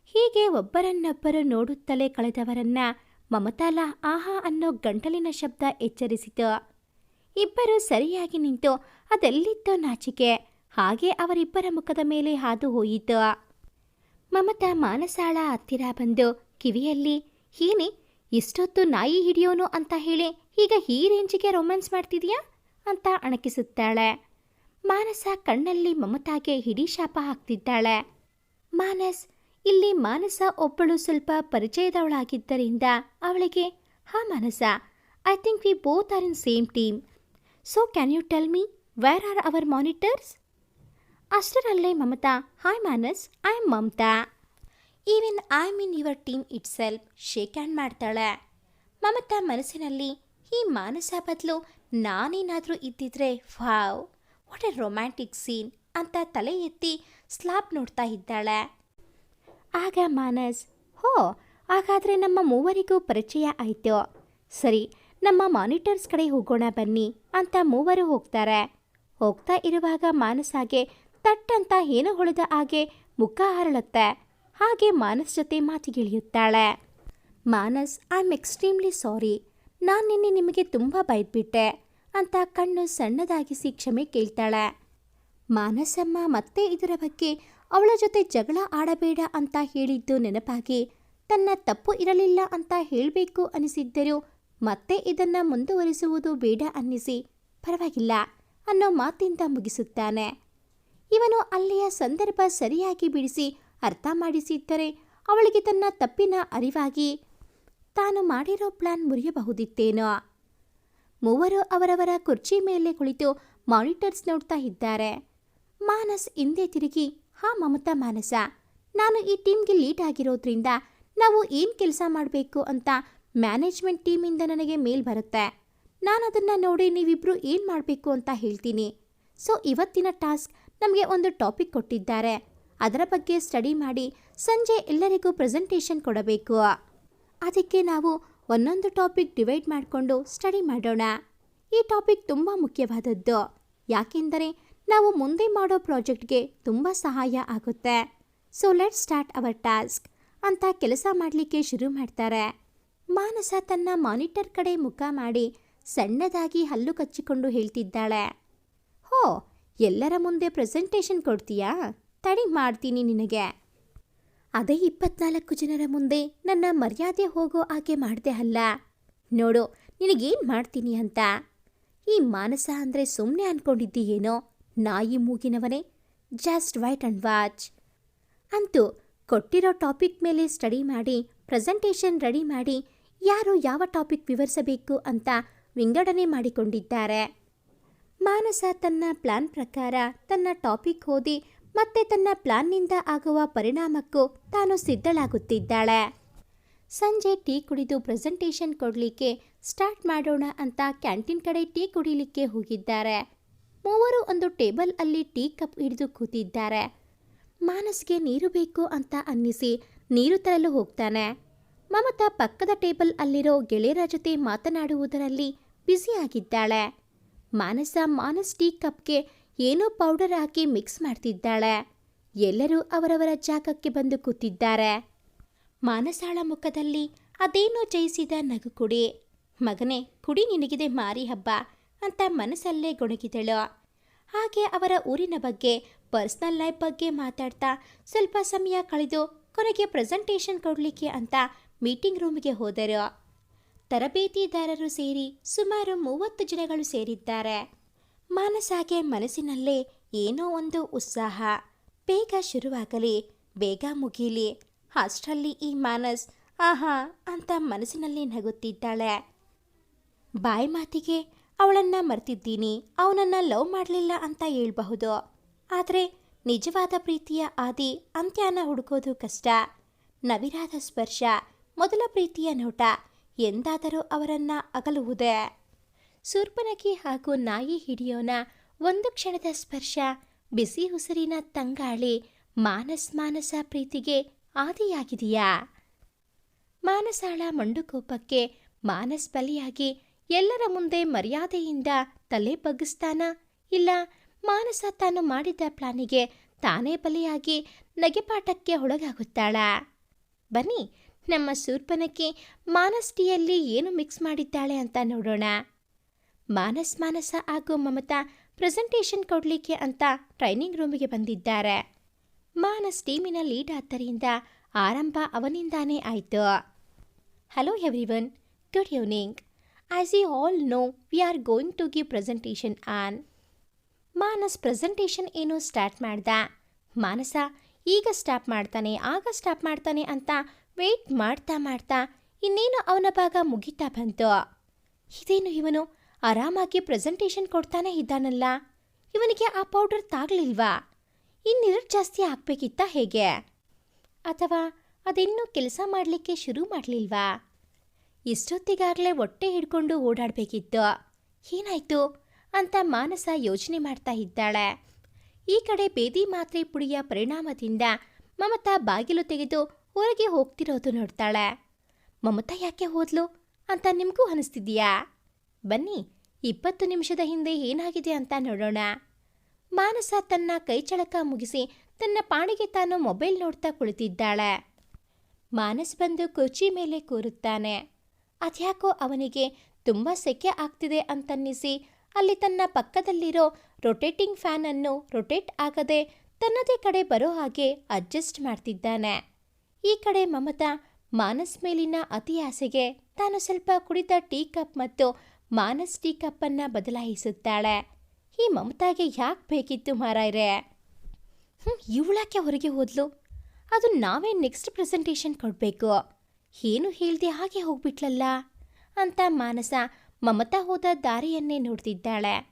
ಹೀಗೆ ಒಬ್ಬರನ್ನೊಬ್ಬರು ನೋಡುತ್ತಲೇ ಕಳೆದವರನ್ನ ಮಮತಾಲ ಆಹಾ ಅನ್ನೋ ಗಂಟಲಿನ ಶಬ್ದ ಎಚ್ಚರಿಸಿತು. ಇಬ್ಬರು ಸರಿಯಾಗಿ ನಿಂತು ಅದೆಲ್ಲಿದ್ದೋ ನಾಚಿಕೆ, ಹಾಗೆ ಅವರಿಬ್ಬರ ಮುಖದ ಮೇಲೆ ಹಾದು ಹೋಯಿತು. ಮಮತಾ ಮಾನಸಾಳ ಹತ್ತಿರ ಬಂದು ಕಿವಿಯಲ್ಲಿ ಏನೇ ಇಷ್ಟೊತ್ತು ನಾಯಿ ಹಿಡಿಯೋನು ಅಂತ ಹೇಳಿ ಈಗ ಈ ರೇಂಜಿಗೆ ರೊಮ್ಯಾನ್ಸ್ ಮಾಡ್ತಿದೀಯಾ? ಅಂತ ಅಣಕಿಸುತ್ತಾಳೆ. ಮಾನಸ ಕಣ್ಣಲ್ಲಿ ಮಮತಾಗೆ ಹಿಡಿ ಶಾಪ ಹಾಕ್ತಿದ್ದಾಳೆ. ಮಾನಸ್, ಇಲ್ಲಿ ಮಾನಸ ಒಬ್ಬಳು ಸ್ವಲ್ಪ ಪರಿಚಯದವಳಾಗಿದ್ದರಿಂದ ಅವಳಿಗೆ, ಹಾ Manasa I think we both are in same team so can you tell me where are our monitors ಅಷ್ಟರಲ್ಲೇ Mamata hi Manas I am Mamata. Even I mean your team itself shake hand ಮಾಡ್ತಾಳೆ ಮಮತಾ ಮನಸ್ಸಿನಲ್ಲಿ ಈ ಮಾನಸ ಬದಲು ನಾನೇನಾದರೂ ಇದ್ದಿದ್ರೆ wow what a romantic scene ಅಂತ ತಲೆ ಎತ್ತಿ ಸ್ಲಾಬ್ ನೋಡ್ತಾ ಇದ್ದಾಳೆ. ಆಗ ಮಾನಸ್, ಹೋ, ಹಾಗಾದರೆ ನಮ್ಮ ಮೂವರಿಗೂ ಪರಿಚಯ ಆಯಿತು. ಸರಿ, ನಮ್ಮ ಮಾನಿಟರ್ಸ್ ಕಡೆ ಹೋಗೋಣ ಬನ್ನಿ ಅಂತ ಮೂವರು ಹೋಗ್ತಾರೆ. ಹೋಗ್ತಾ ಇರುವಾಗ ಮಾನಸಾಗೆ ತಟ್ಟಂತ ಏನೋ ಹೊಳೆದ ಹಾಗೆ ಮುಖ ಹರಳುತ್ತೆ. ಹಾಗೆ ಮಾನಸ್ ಜೊತೆ ಮಾತಿಗಿಳಿಯುತ್ತಾಳೆ. Manas I am extremely sorry ನಾನು ನಿನ್ನೆ ನಿಮಗೆ ತುಂಬ ಬೈದ್ಬಿಟ್ಟೆ ಅಂತ ಕಣ್ಣು ಸಣ್ಣದಾಗಿಸಿ ಕ್ಷಮೆ ಕೇಳ್ತಾಳೆ. ಮಾನಸಮ್ಮ ಮತ್ತೆ ಇದರ ಬಗ್ಗೆ ಅವಳ ಜೊತೆ ಜಗಳ ಆಡಬೇಡ ಅಂತ ಹೇಳಿದ್ದು ನೆನಪಾಗಿ ತನ್ನ ತಪ್ಪು ಇರಲಿಲ್ಲ ಅಂತ ಹೇಳಬೇಕು ಅನಿಸಿದ್ದರೂ ಮತ್ತೆ ಇದನ್ನ ಮುಂದುವರಿಸುವುದು ಬೇಡ ಅನ್ನಿಸಿ ಪರವಾಗಿಲ್ಲ ಅನ್ನೋ ಮಾತಿಂದ ಮುಗಿಸುತ್ತಾನೆ. ಇವನು ಅಲ್ಲಿಯ ಸಂದರ್ಭ ಸರಿಯಾಗಿ ಬಿಡಿಸಿ ಅರ್ಥ ಮಾಡಿಸಿದ್ದರೆ ಅವಳಿಗೆ ತನ್ನ ತಪ್ಪಿನ ಅರಿವಾಗಿ, ತಾನು ಮಾಡಿರೋ ಪ್ಲಾನ್ ಮುರಿಯಬಹುದಿತ್ತೇನೋ? ಮೂವರು ಅವರವರ ಕುರ್ಚಿ ಮೇಲೆ ಕುಳಿತು ಮಾನಿಟರ್ಸ್ ನೋಡ್ತಾ ಇದ್ದಾರೆ. ಮಾನಸ್ ಹಿಂದೆ ತಿರುಗಿ, ಹಾ ಮಮತಾ ಮಾನಸ, ನಾನು ಈ ಟೀಮ್ಗೆ ಲೀಡ್ ಆಗಿರೋದ್ರಿಂದ ನಾವು ಏನು ಕೆಲಸ ಮಾಡಬೇಕು ಅಂತ ಮ್ಯಾನೇಜ್ಮೆಂಟ್ ಟೀಮಿಂದ ನನಗೆ ಮೇಲ್ ಬರುತ್ತೆ. ನಾನು ಅದನ್ನು ನೋಡಿ ನೀವಿಬ್ಬರು ಏನು ಮಾಡಬೇಕು ಅಂತ ಹೇಳ್ತೀನಿ. ಸೊ ಇವತ್ತಿನ ಟಾಸ್ಕ್ ನಮಗೆ ಒಂದು ಟಾಪಿಕ್ ಕೊಟ್ಟಿದ್ದಾರೆ. ಅದರ ಬಗ್ಗೆ ಸ್ಟಡಿ ಮಾಡಿ ಸಂಜೆ ಎಲ್ಲರಿಗೂ ಪ್ರೆಸೆಂಟೇಷನ್ ಕೊಡಬೇಕು. ಅದಕ್ಕೆ ನಾವು ಒಂದೊಂದು ಟಾಪಿಕ್ ಡಿವೈಡ್ ಮಾಡಿಕೊಂಡು ಸ್ಟಡಿ ಮಾಡೋಣ. ಈ ಟಾಪಿಕ್ ತುಂಬ ಮುಖ್ಯವಾದದ್ದು. ಯಾಕೆಂದರೆ ನಾವು ಮುಂದೆ ಮಾಡೋ ಪ್ರಾಜೆಕ್ಟ್ಗೆ ತುಂಬ ಸಹಾಯ ಆಗುತ್ತೆ. So let start our task ಅಂತ ಕೆಲಸ ಮಾಡಲಿಕ್ಕೆ ಶುರು ಮಾಡ್ತಾರೆ. ಮಾನಸ ತನ್ನ ಮಾನಿಟರ್ ಕಡೆ ಮುಖ ಮಾಡಿ ಸಣ್ಣದಾಗಿ ಹಲ್ಲು ಕಚ್ಚಿಕೊಂಡು ಹೇಳ್ತಿದ್ದಾಳೆ. ಹೋ, ಎಲ್ಲರ ಮುಂದೆ ಪ್ರೆಸೆಂಟೇಷನ್ ಕೊಡ್ತೀಯಾ? ತಡಿ ಮಾಡ್ತೀನಿ ನಿನಗೆ. ಅದೇ ಇಪ್ಪತ್ನಾಲ್ಕು ಜನರ ಮುಂದೆ ನನ್ನ ಮರ್ಯಾದೆ ಹೋಗೋ ಹಾಗೆ ಮಾಡಿದೆ ಅಲ್ಲ. ನೋಡು, ನಿನಗೇನು ಮಾಡ್ತೀನಿ ಅಂತ? ಈ ಮಾನಸ ಅಂದರೆ ಸುಮ್ಮನೆ ಅನ್ಕೊಂಡಿದ್ದೀಯೇನೋ? ನಾಯಿ ಮೂಗಿನವನೇ? ಜಸ್ಟ್ ವೈಟ್ ಅಂಡ್ ವಾಚ್ ಅಂತೂ ಕೊಟ್ಟಿರೋ ಟಾಪಿಕ್ ಮೇಲೆ ಸ್ಟಡಿ ಮಾಡಿ, ಪ್ರೆಸೆಂಟೇಷನ್ ರೆಡಿ ಮಾಡಿ ಯಾರು ಯಾವ ಟಾಪಿಕ್ ವಿವರಿಸಬೇಕು ಅಂತ ವಿಂಗಡಣೆ ಮಾಡಿಕೊಂಡಿದ್ದಾರೆ. ಮಾನಸ ತನ್ನ ಪ್ಲಾನ್ ಪ್ರಕಾರ ತನ್ನ ಟಾಪಿಕ್ ಓದಿ ಮತ್ತೆ ತನ್ನ ಪ್ಲಾನ್ನಿಂದ ಆಗುವ ಪರಿಣಾಮಕ್ಕೂ ತಾನು ಸಿದ್ಧಳಾಗುತ್ತಿದ್ದಾಳೆ. ಸಂಜೆ ಟೀ ಕುಡಿದು ಪ್ರೆಸೆಂಟೇಷನ್ ಕೊಡಲಿಕ್ಕೆ ಸ್ಟಾರ್ಟ್ ಮಾಡೋಣ ಅಂತ ಕ್ಯಾಂಟೀನ್ ಕಡೆ ಟೀ ಕುಡಿಲಿಕ್ಕೆ ಹೋಗಿದ್ದಾರೆ. ಮೂವರು ಒಂದು ಟೇಬಲ್ ಅಲ್ಲಿ ಟೀ ಕಪ್ ಹಿಡಿದು ಕೂತಿದ್ದಾರೆ. ಮಾನಸ್ಗೆ ನೀರು ಬೇಕು ಅಂತ ಅನ್ನಿಸಿ ನೀರು ತರಲು ಹೋಗ್ತಾನೆ. ಮಮತಾ ಪಕ್ಕದ ಟೇಬಲ್ ಅಲ್ಲಿರೋ ಗೆಳೆಯರ ಜೊತೆ ಮಾತನಾಡುವುದರಲ್ಲಿ ಬ್ಯುಸಿಯಾಗಿದ್ದಾಳೆ ಮಾನಸ ಮಾನಸ್ ಟೀ ಕಪ್ಗೆ ಏನೋ ಪೌಡರ್ ಹಾಕಿ ಮಿಕ್ಸ್ ಮಾಡ್ತಿದ್ದಾಳೆ. ಎಲ್ಲರೂ ಅವರವರ ಜಾಗಕ್ಕೆ ಬಂದು ಕೂತಿದ್ದಾರೆ. ಮಾನಸಾಳ ಮುಖದಲ್ಲಿ ಅದೇನೋ ಜಯಿಸಿದ ನಗು ಕುಡಿ. ಮಗನೇ ಕುಡಿ ನಿನಗಿದೆ ಮಾರಿ ಹಬ್ಬ ಅಂತ ಮನಸ್ಸಲ್ಲೇ ಗೊಣಗಿದಳು. ಹಾಗೆ ಅವರ ಊರಿನ ಬಗ್ಗೆ ಪರ್ಸ್ನಲ್ ಲೈಫ್ ಬಗ್ಗೆ ಮಾತಾಡ್ತಾ ಸ್ವಲ್ಪ ಸಮಯ ಕಳೆದು ಕೊನೆಗೆ ಪ್ರೆಸೆಂಟೇಷನ್ ಕೊಡಲಿಕ್ಕೆ ಅಂತ ಮೀಟಿಂಗ್ ರೂಮ್ಗೆ ಹೋದರು. ತರಬೇತಿದಾರರು ಸೇರಿ ಸುಮಾರು ಮೂವತ್ತು ಜನಗಳು ಸೇರಿದ್ದಾರೆ. ಮಾನಸಾಗೆ ಮನಸ್ಸಿನಲ್ಲೇ ಏನೋ ಒಂದು ಉತ್ಸಾಹ. ಬೇಗ ಶುರುವಾಗಲಿ, ಬೇಗ ಮುಗೀಲಿ. ಅಷ್ಟರಲ್ಲಿ ಈ ಮಾನಸ್ ಆಹಾ ಅಂತ ಮನಸ್ಸಿನಲ್ಲಿ ನಗುತ್ತಿದ್ದಾಳೆ. ಬಾಯಿ ಮಾತಿಗೆ, ಅವಳನ್ನ ಮರ್ತಿದ್ದೀನಿ, ಅವನನ್ನ ಲವ್ ಮಾಡಲಿಲ್ಲ ಅಂತ ಹೇಳ್ಬಹುದು. ಆದರೆ ನಿಜವಾದ ಪ್ರೀತಿಯ ಆದಿ ಅಂತ್ಯನ ಹುಡುಕೋದು ಕಷ್ಟ. ನವಿರಾದ ಸ್ಪರ್ಶ, ಮೊದಲ ಪ್ರೀತಿಯ ನೋಟ, ಎಂದಾದರೂ ಅವರನ್ನ ಅಗಲುವುದೇ. ಸೂರ್ಪನಖಿ ಹಾಗೂ ನಾಯಿ ಹಿಡಿಯೋನ ಒಂದು ಕ್ಷಣದ ಸ್ಪರ್ಶ, ಬಿಸಿ ಉಸಿರಿನ ತಂಗಾಳಿ ಮಾನಸ್ ಮಾನಸ ಪ್ರೀತಿಗೆ ಆದಿಯಾಗಿದೆಯಾ? ಮಾನಸಾಳ ಮಂಡುಕೋಪಕ್ಕೆ ಮಾನಸ್ ಬಲಿಯಾಗಿ ಎಲ್ಲರ ಮುಂದೆ ಮರ್ಯಾದೆಯಿಂದ ತಲೆ ಬಗ್ಗಿಸ್ತಾನ? ಇಲ್ಲ, ಮಾನಸ ತಾನು ಮಾಡಿದ್ದ ಪ್ಲಾನಿಗೆ ತಾನೇ ಬಲಿಯಾಗಿ ನಗೆಪಾಠಕ್ಕೆ ಒಳಗಾಗುತ್ತಾಳ? ಬನ್ನಿ, ನಮ್ಮ ಸೂರ್ಪನಕ್ಕೆ ಮಾನಸ್ ಟೀಯಲ್ಲಿ ಏನು ಮಿಕ್ಸ್ ಮಾಡಿದ್ದಾಳೆ ಅಂತ ನೋಡೋಣ. ಮಾನಸ್ ಮಾನಸ ಹಾಗೂ ಮಮತಾ ಪ್ರೆಸೆಂಟೇಷನ್ ಕೊಡಲಿಕ್ಕೆ ಅಂತ ಟ್ರೈನಿಂಗ್ ರೂಮಿಗೆ ಬಂದಿದ್ದಾರೆ. ಮಾನಸ್ ಟೀಮಿನ ಲೀಡ್ ಆದ್ದರಿಂದ ಆರಂಭ ಅವನಿಂದಾನೇ ಆಯಿತು. Hello everyone good evening as you all know we are going to give presentation on Manas presentation ಏನೋ ಸ್ಟಾರ್ಟ್ ಮಾಡ್ದ? ಮಾನಸ, ಈಗ ಸ್ಟಾಪ್ ಮಾಡ್ತಾನೆ, ಆಗ ಸ್ಟಾಪ್ ಮಾಡ್ತಾನೆ ಅಂತ ವೆಯ್ಟ್ ಮಾಡ್ತಾ ಮಾಡ್ತಾ ಇನ್ನೇನು ಅವನ ಭಾಗ ಮುಗಿತಾ ಬಂತು. ಇದೇನು ಇವನು ಆರಾಮಾಗಿ ಪ್ರೆಸೆಂಟೇಷನ್ ಕೊಡ್ತಾನೆ ಇದ್ದಾನಲ್ಲ. ಇವನಿಗೆ ಆ ಪೌಡರ್ ತಾಗ್ಲಿಲ್ವಾ? ಇನ್ನೆರಡು ಜಾಸ್ತಿ ಹಾಕ್ಬೇಕಿತ್ತಾ ಹೇಗೆ? ಅಥವಾ ಅದಿನ್ನೂ ಕೆಲಸ ಮಾಡಲಿಕ್ಕೆ ಶುರು ಮಾಡಲಿಲ್ವಾ? ಇಷ್ಟೊತ್ತಿಗಾಗಲೇ ಹೊಟ್ಟೆ ಹಿಡ್ಕೊಂಡು ಓಡಾಡಬೇಕಿತ್ತು. ಏನಾಯ್ತು? ಅಂತ ಮಾನಸ ಯೋಚನೆ ಮಾಡ್ತಾ ಇದ್ದಾಳೆ. ಈ ಕಡೆ ಬೇದಿ ಮಾತ್ರೆ ಪುಡಿಯ ಪರಿಣಾಮದಿಂದ ಮಮತಾ ಬಾಗಿಲು ತೆಗೆದು ಹೊರಗೆ ಹೋಗ್ತಿರೋದು ನೋಡ್ತಾಳೆ. ಮಮತಾ ಯಾಕೆ ಹೋದ್ಲು ಅಂತ ನಿಮಗೂ ಅನಿಸ್ತಿದ್ಯಾ ಬನ್ನಿ, ಇಪ್ಪತ್ತು ನಿಮಿಷದ ಹಿಂದೆ ಏನಾಗಿದೆ ಅಂತ ನೋಡೋಣ. ಮಾನಸ ತನ್ನ ಕೈಚಳಕ ಮುಗಿಸಿ ತನ್ನ ಪಾಣಿಗೆ ತಾನು ಮೊಬೈಲ್ ನೋಡ್ತಾ ಕುಳಿತಿದ್ದಾಳೆ. ಮಾನಸ್ ಬಂದು ಕುರ್ಚಿ ಮೇಲೆ ಕೂರುತ್ತಾನೆ. ಅದ್ಯಾಕೋ ಅವನಿಗೆ ತುಂಬ ಸೆಕೆ ಆಗ್ತಿದೆ ಅಂತನ್ನಿಸಿ ಅಲ್ಲಿ ತನ್ನ ಪಕ್ಕದಲ್ಲಿರೋ ರೊಟೇಟಿಂಗ್ ಫ್ಯಾನ್ ಅನ್ನು ರೊಟೇಟ್ ಆಗದೆ ತನ್ನದೇ ಕಡೆ ಬರೋ ಹಾಗೆ ಅಡ್ಜಸ್ಟ್ ಮಾಡ್ತಿದ್ದಾನೆ. ಈ ಕಡೆ ಮಮತಾ ಮಾನಸ್ ಮೇಲಿನ ಅತಿ ಆಸೆಗೆ ತಾನು ಸ್ವಲ್ಪ ಕುಡಿದ ಟೀ ಕಪ್ ಮತ್ತು ಮಾನಸ್ ಟೀ ಕಪ್ಪನ್ನ ಬದಲಾಯಿಸುತ್ತಾಳೆ. ಈ ಮಮತಾಗೆ ಯಾಕೆ ಬೇಕಿತ್ತು ಮಾರಾಯ್ರೆ? ಹ್ಞೂ ಇವಳಾಕೆ ಹೊರಗೆ ಹೋದ್ಲು? ಅದು ನಾವೇ ನೆಕ್ಸ್ಟ್ ಪ್ರೆಸೆಂಟೇಷನ್ ಕೊಡಬೇಕು. ಏನು ಹೇಳ್ದೆ ಹಾಗೆ ಹೋಗ್ಬಿಟ್ಲಲ್ಲ? ಅಂತ ಮಾನಸ ಮಮತಾ ಹೋದ ದಾರಿಯನ್ನೇ ನೋಡ್ತಿದ್ದಾಳೆ.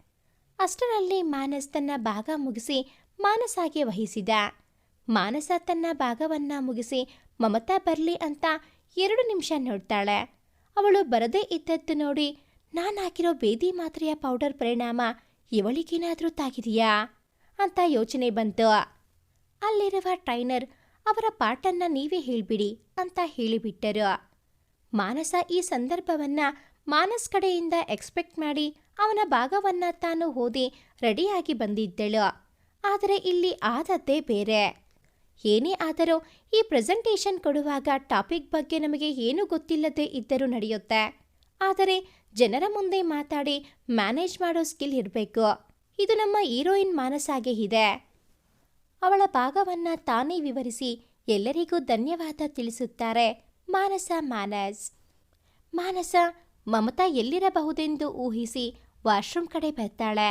ಅಷ್ಟರಲ್ಲಿ ಮಾನಸ್ ತನ್ನ ಭಾಗ ಮುಗಿಸಿ ಮಾನಸಾಗೆ ವಹಿಸಿದ. ಮಾನಸ ತನ್ನ ಭಾಗವನ್ನ ಮುಗಿಸಿ ಮಮತಾ ಬರಲಿ ಅಂತ ಎರಡು ನಿಮಿಷ ನೋಡ್ತಾಳೆ. ಅವಳು ಬರದೇ ಇದ್ದದ್ದು ನೋಡಿ ನಾನು ಹಾಕಿರೋ ಬೇದಿ ಮಾತ್ರೆಯ ಪೌಡರ್ ಪರಿಣಾಮ ಇವಳಿಗೇನಾದರೂ ತಾಗಿದೆಯಾ? ಅಂತ ಯೋಚನೆ ಬಂತು. ಅಲ್ಲಿರುವ ಟ್ರೈನರ್, ಅವರ ಪಾಠನ್ನ ನೀವೇ ಹೇಳ್ಬಿಡಿ ಅಂತ ಹೇಳಿಬಿಟ್ಟರು. ಮಾನಸ ಈ ಸಂದರ್ಭವನ್ನ ಮಾನಸ್ ಕಡೆಯಿಂದ ಎಕ್ಸ್ಪೆಕ್ಟ್ ಮಾಡಿ ಅವನ ಭಾಗವನ್ನ ತಾನು ಓದಿ ರೆಡಿಯಾಗಿ ಬಂದಿದ್ದಳು. ಆದರೆ ಇಲ್ಲಿ ಆದದ್ದೇ ಬೇರೆ. ಏನೇ ಆದರೂ ಈ ಪ್ರೆಸೆಂಟೇಷನ್ ಕೊಡುವಾಗ ಟಾಪಿಕ್ ಬಗ್ಗೆ ನಮಗೆ ಏನೂ ಗೊತ್ತಿಲ್ಲದೆ ಇದ್ದರೂ ನಡೆಯುತ್ತೆ. ಆದರೆ ಜನರ ಮುಂದೆ ಮಾತಾಡಿ ಮ್ಯಾನೇಜ್ ಮಾಡೋ ಸ್ಕಿಲ್ ಇರಬೇಕು. ಇದು ನಮ್ಮ ಹೀರೋಯಿನ್ ಮಾನಸಾಗೆ ಇದೆ. ಅವಳ ಭಾಗವನ್ನ ತಾನೇ ವಿವರಿಸಿ ಎಲ್ಲರಿಗೂ ಧನ್ಯವಾದ ತಿಳಿಸುತ್ತಾರೆ ಮಾನಸ ಮಾನಸ್ ಮಾನಸ, ಮಮತಾ ಎಲ್ಲಿರಬಹುದೆಂದು ಊಹಿಸಿ ವಾಶ್ರೂಮ್ ಕಡೆ ಬರ್ತಾಳೆ.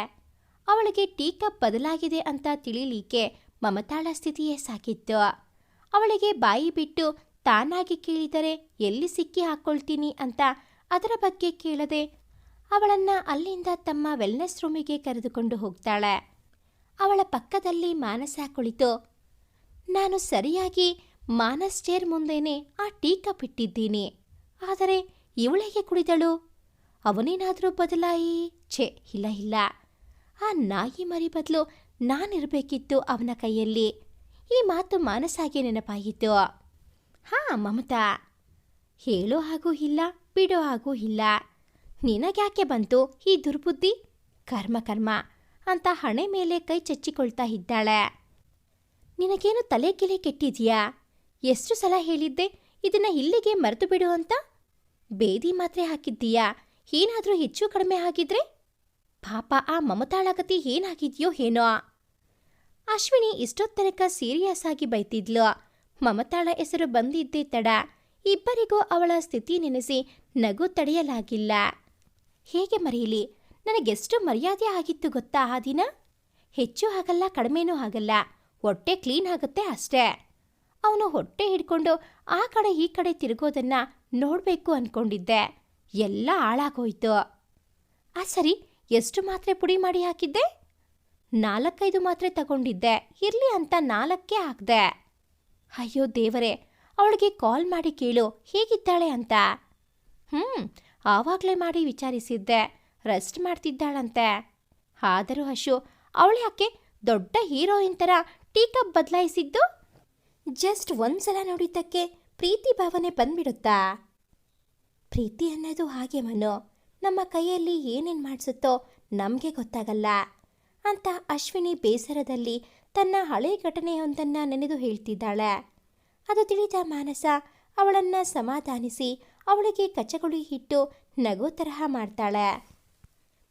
ಅವಳಿಗೆ ಟೀ ಕಪ್ ಬದಲಾಗಿದೆ ಅಂತ ತಿಳಿಲಿಕ್ಕೆ ಮಮತಾಳ ಸ್ಥಿತಿಯೇ ಸಾಕಿತ್ತು. ಅವಳಿಗೆ ಬಾಯಿ ಬಿಟ್ಟು ತಾನಾಗಿ ಕೇಳಿದರೆ ಎಲ್ಲಿ ಸಿಕ್ಕಿ ಹಾಕ್ಕೊಳ್ತೀನಿ ಅಂತ ಅದರ ಬಗ್ಗೆ ಕೇಳದೆ ಅವಳನ್ನ ಅಲ್ಲಿಂದ ತಮ್ಮ ವೆಲ್ನೆಸ್ ರೂಮಿಗೆ ಕರೆದುಕೊಂಡು ಹೋಗ್ತಾಳೆ. ಅವಳ ಪಕ್ಕದಲ್ಲಿ ಮಾನಸ ಕುಳಿತು, ನಾನು ಸರಿಯಾಗಿ ಮಾನಸ್ ಚೇರ್ ಮುಂದೇನೆ ಆ ಟೀ ಕಪ್ ಇಟ್ಟಿದ್ದೀನಿ. ಆದರೆ ಇವಳಿಗೆ ಕುಡಿದಳು? ಅವನೇನಾದರೂ ಬದಲಾಯಿ? ಛೆ, ಇಲ್ಲ ಇಲ್ಲ. ಆ ನಾಯಿ ಮರಿ ಬದಲು ನಾನಿರಬೇಕಿತ್ತು ಅವನ ಕೈಯಲ್ಲಿ. ಈ ಮಾತು ಮಾನಸಾಗೆ ನೆನಪಾಯಿತು. ಹಾ, ಮಮತಾ. ಹೇಳೋ ಹಾಗೂ ಇಲ್ಲ. ಬಿಡೋ ಹಾಗೂ ಇಲ್ಲ. ನಿನಗ್ಯಾಕೆ ಬಂತು ಈ ದುರ್ಬುದ್ಧಿ? ಕರ್ಮ ಕರ್ಮ ಅಂತ ಹಣೆ ಮೇಲೆ ಕೈ ಚಚ್ಚಿಕೊಳ್ತಾ ಇದ್ದಾಳೆ. ನಿನಗೇನು ತಲೆ ಕೆಲೆ ಕೆಟ್ಟಿದ್ಯಾ? ಎಷ್ಟು ಸಲ ಹೇಳಿದ್ದೆ ಇದನ್ನ ಇಲ್ಲಿಗೆ ಮರೆತು ಬಿಡು ಅಂತ? ಬೇದಿ ಮಾತ್ರೆ ಹಾಕಿದ್ದೀಯಾ? ಏನಾದರೂ ಹೆಚ್ಚು ಕಡಿಮೆ ಆಗಿದ್ರೆ? ಪಾಪ ಆ ಮಮತಾಳಗತಿ ಏನಾಗಿದೆಯೋ ಏನೋ? ಅಶ್ವಿನಿ ಇಷ್ಟೊತ್ತನಕ ಸೀರಿಯಸ್ ಆಗಿ ಬೈತಿದ್ಲು. ಮಮತಾಳ ಹೆಸರು ಬಂದಿದ್ದೇ ತಡ. ಇಬ್ಬರಿಗೂ ಅವಳ ಸ್ಥಿತಿ ನೆನೆಸಿ ನಗು ತಡೆಯಲಾಗಿಲ್ಲ. ಹೇಗೆ ಮರೆಯಲಿ ನನಗೆಷ್ಟು ಮರ್ಯಾದೆ ಆಗಿತ್ತು ಗೊತ್ತಾ ಆ ದಿನ? ಹೆಚ್ಚು ಆಗಲ್ಲ ಕಡಿಮೆನೂ ಆಗಲ್ಲ ಹೊಟ್ಟೆ ಕ್ಲೀನ್ ಆಗುತ್ತೆ ಅಷ್ಟೇ. ಅವನು ಹೊಟ್ಟೆ ಹಿಡ್ಕೊಂಡು ಆ ಕಡೆ ಈ ಕಡೆ ತಿರುಗೋದನ್ನ ನೋಡಬೇಕು ಅನ್ಕೊಂಡಿದ್ದೆ. ಎಲ್ಲ ಹಾಳಾಗೋಯ್ತು. ಆ ಸರಿ ಎಷ್ಟು ಮಾತ್ರೆ ಪುಡಿ ಮಾಡಿ ಹಾಕಿದ್ದೆ? ನಾಲ್ಕೈದು ಮಾತ್ರೆ ತಗೊಂಡಿದ್ದೆ. ಇರ್ಲಿ ಅಂತ ನಾಲ್ಕೇ ಹಾಕ್ದೆ. ಅಯ್ಯೋ ದೇವರೇ, ಅವಳಿಗೆ ಕಾಲ್ ಮಾಡಿ ಕೇಳು, ಹೇಗಿದ್ದಾಳೆ ಅಂತ? ಹ್ಞೂ ಆವಾಗಲೇ ಮಾಡಿ ವಿಚಾರಿಸಿದ್ದೆ. ರೆಸ್ಟ್ ಮಾಡ್ತಿದ್ದಾಳಂತೆ. ಆದರೂ ಅಶು ಅವಳು ಯಾಕೆ ದೊಡ್ಡ ಹೀರೋಯಿನ್ ಥರ ಟೀ ಕಪ್ ಬದಲಾಯಿಸಿದ್ದು? ಜಸ್ಟ್ ಒಂದ್ಸಲ ನೋಡಿದ್ದಕ್ಕೆ ಪ್ರೀತಿ ಭಾವನೆ ಬಂದ್ಬಿಡುತ್ತಾ? ಪ್ರೀತಿ ಅನ್ನೋದು ಹಾಗೆ ಮನು, ನಮ್ಮ ಕೈಯಲ್ಲಿ ಏನೇನು ಮಾಡಿಸುತ್ತೋ ನಮಗೆ ಗೊತ್ತಾಗಲ್ಲ. ಅಂತ ಅಶ್ವಿನಿ ಬೇಸರದಲ್ಲಿ ತನ್ನ ಹಳೆ ಘಟನೆಯೊಂದನ್ನು ನೆನೆದು ಹೇಳ್ತಿದ್ದಾಳೆ. ಅದು ತಿಳಿದ ಮಾನಸ ಅವಳನ್ನು ಸಮಾಧಾನಿಸಿ ಅವಳಿಗೆ ಕಚಗುಳಿ ಇಟ್ಟು ನಗೋ ತರಹ ಮಾಡ್ತಾಳೆ.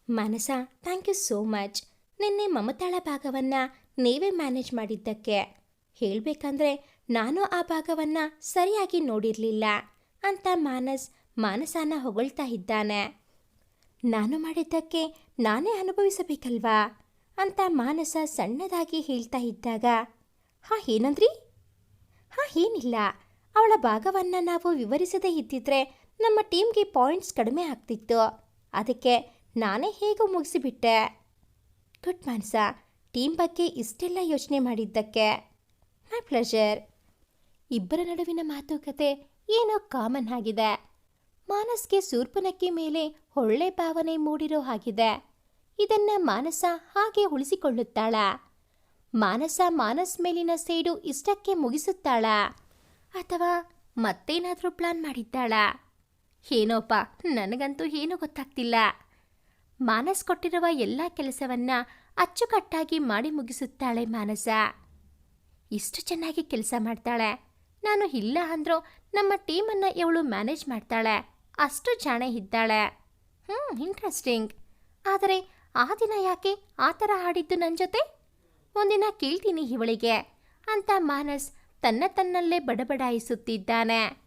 Manasa thank you so much ನಿನ್ನೆ ಮಮತಾಳ ಭಾಗವನ್ನು ನೀವೇ ಮ್ಯಾನೇಜ್ ಮಾಡಿದ್ದಕ್ಕೆ. ಹೇಳಬೇಕಂದ್ರೆ ನಾನು ಆ ಭಾಗವನ್ನು ಸರಿಯಾಗಿ ನೋಡಿರಲಿಲ್ಲ ಅಂತ ಮಾನಸ್ ಮಾನಸಾನ ಹೊಗಳ್ತಾ ಇದ್ದಾನೆ. ನಾನು ಮಾಡಿದ್ದಕ್ಕೆ ನಾನೇ ಅನುಭವಿಸಬೇಕಲ್ವಾ? ಅಂತ ಮಾನಸ ಸಣ್ಣದಾಗಿ ಹೇಳ್ತಾ ಇದ್ದಾಗ, ಹಾ, ಏನಂದ್ರಿ? ಹಾ, ಏನಿಲ್ಲ. ಅವಳ ಭಾಗವನ್ನು ನಾವು ವಿವರಿಸದೇ ಇದ್ದಿದ್ರೆ ನಮ್ಮ ಟೀಮ್ಗೆ ಪಾಯಿಂಟ್ಸ್ ಕಡಿಮೆ ಆಗ್ತಿತ್ತು. ಅದಕ್ಕೆ ನಾನೇ ಹೇಗೋ ಮುಗಿಸಿಬಿಟ್ಟೆ. ಗುಡ್ ಮಾನ್ಸ ಟೀಮ್ ಬಗ್ಗೆ ಇಷ್ಟೆಲ್ಲ ಯೋಚನೆ ಮಾಡಿದ್ದಕ್ಕೆ? ಮೈ ಪ್ಲೆಷರ್ ಇಬ್ಬರ ನಡುವಿನ ಮಾತುಕತೆ ಏನೋ ಕಾಮನ್ ಆಗಿದೆ. ಮಾನಸ್ಗೆ ಸೂರ್ಪನಕ್ಕಿ ಮೇಲೆ ಒಳ್ಳೆ ಭಾವನೆ ಮೂಡಿರೋ ಹಾಗಿದೆ. ಇದನ್ನ ಮಾನಸ ಹಾಗೆ ಉಳಿಸಿಕೊಳ್ಳುತ್ತಾಳ. ಮಾನಸ ಮಾನಸ್ ಮೇಲಿನ ಸೇಡು ಇಷ್ಟಕ್ಕೆ ಮುಗಿಸುತ್ತಾಳ. ಅಥವಾ ಮತ್ತೇನಾದರೂ ಪ್ಲಾನ್ ಮಾಡಿದ್ದಾಳ? ಏನೋಪ್ಪ, ನನಗಂತೂ ಏನೂ ಗೊತ್ತಾಗ್ತಿಲ್ಲ. ಮಾನಸ್ ಕೊಟ್ಟಿರುವ ಎಲ್ಲ ಕೆಲಸವನ್ನ ಅಚ್ಚುಕಟ್ಟಾಗಿ ಮಾಡಿ ಮುಗಿಸುತ್ತಾಳೆ ಮಾನಸ. ಇಷ್ಟು ಚೆನ್ನಾಗಿ ಕೆಲಸ ಮಾಡ್ತಾಳೆ. ನಾನು ಇಲ್ಲ ಅಂದ್ರೂ ನಮ್ಮ ಟೀಮನ್ನು ಇವಳು ಮ್ಯಾನೇಜ್ ಮಾಡ್ತಾಳೆ. ಅಷ್ಟು ಜಾಣೆ ಇದ್ದಾಳೆ. ಹ್ಞೂ ಇಂಟ್ರೆಸ್ಟಿಂಗ್ ಆದರೆ ಆ ದಿನ ಯಾಕೆ ಆ ಥರ ಹಾಡಿದ್ದು ನನ್ನ ಜೊತೆ? ಒಂದಿನ ಕೇಳ್ತೀನಿ ಇವಳಿಗೆ, ಅಂತ ಮಾನಸ್ ತನ್ನ ತನ್ನಲ್ಲೇ ಬಡಬಡಾಯಿಸುತ್ತಿದ್ದಾನೆ.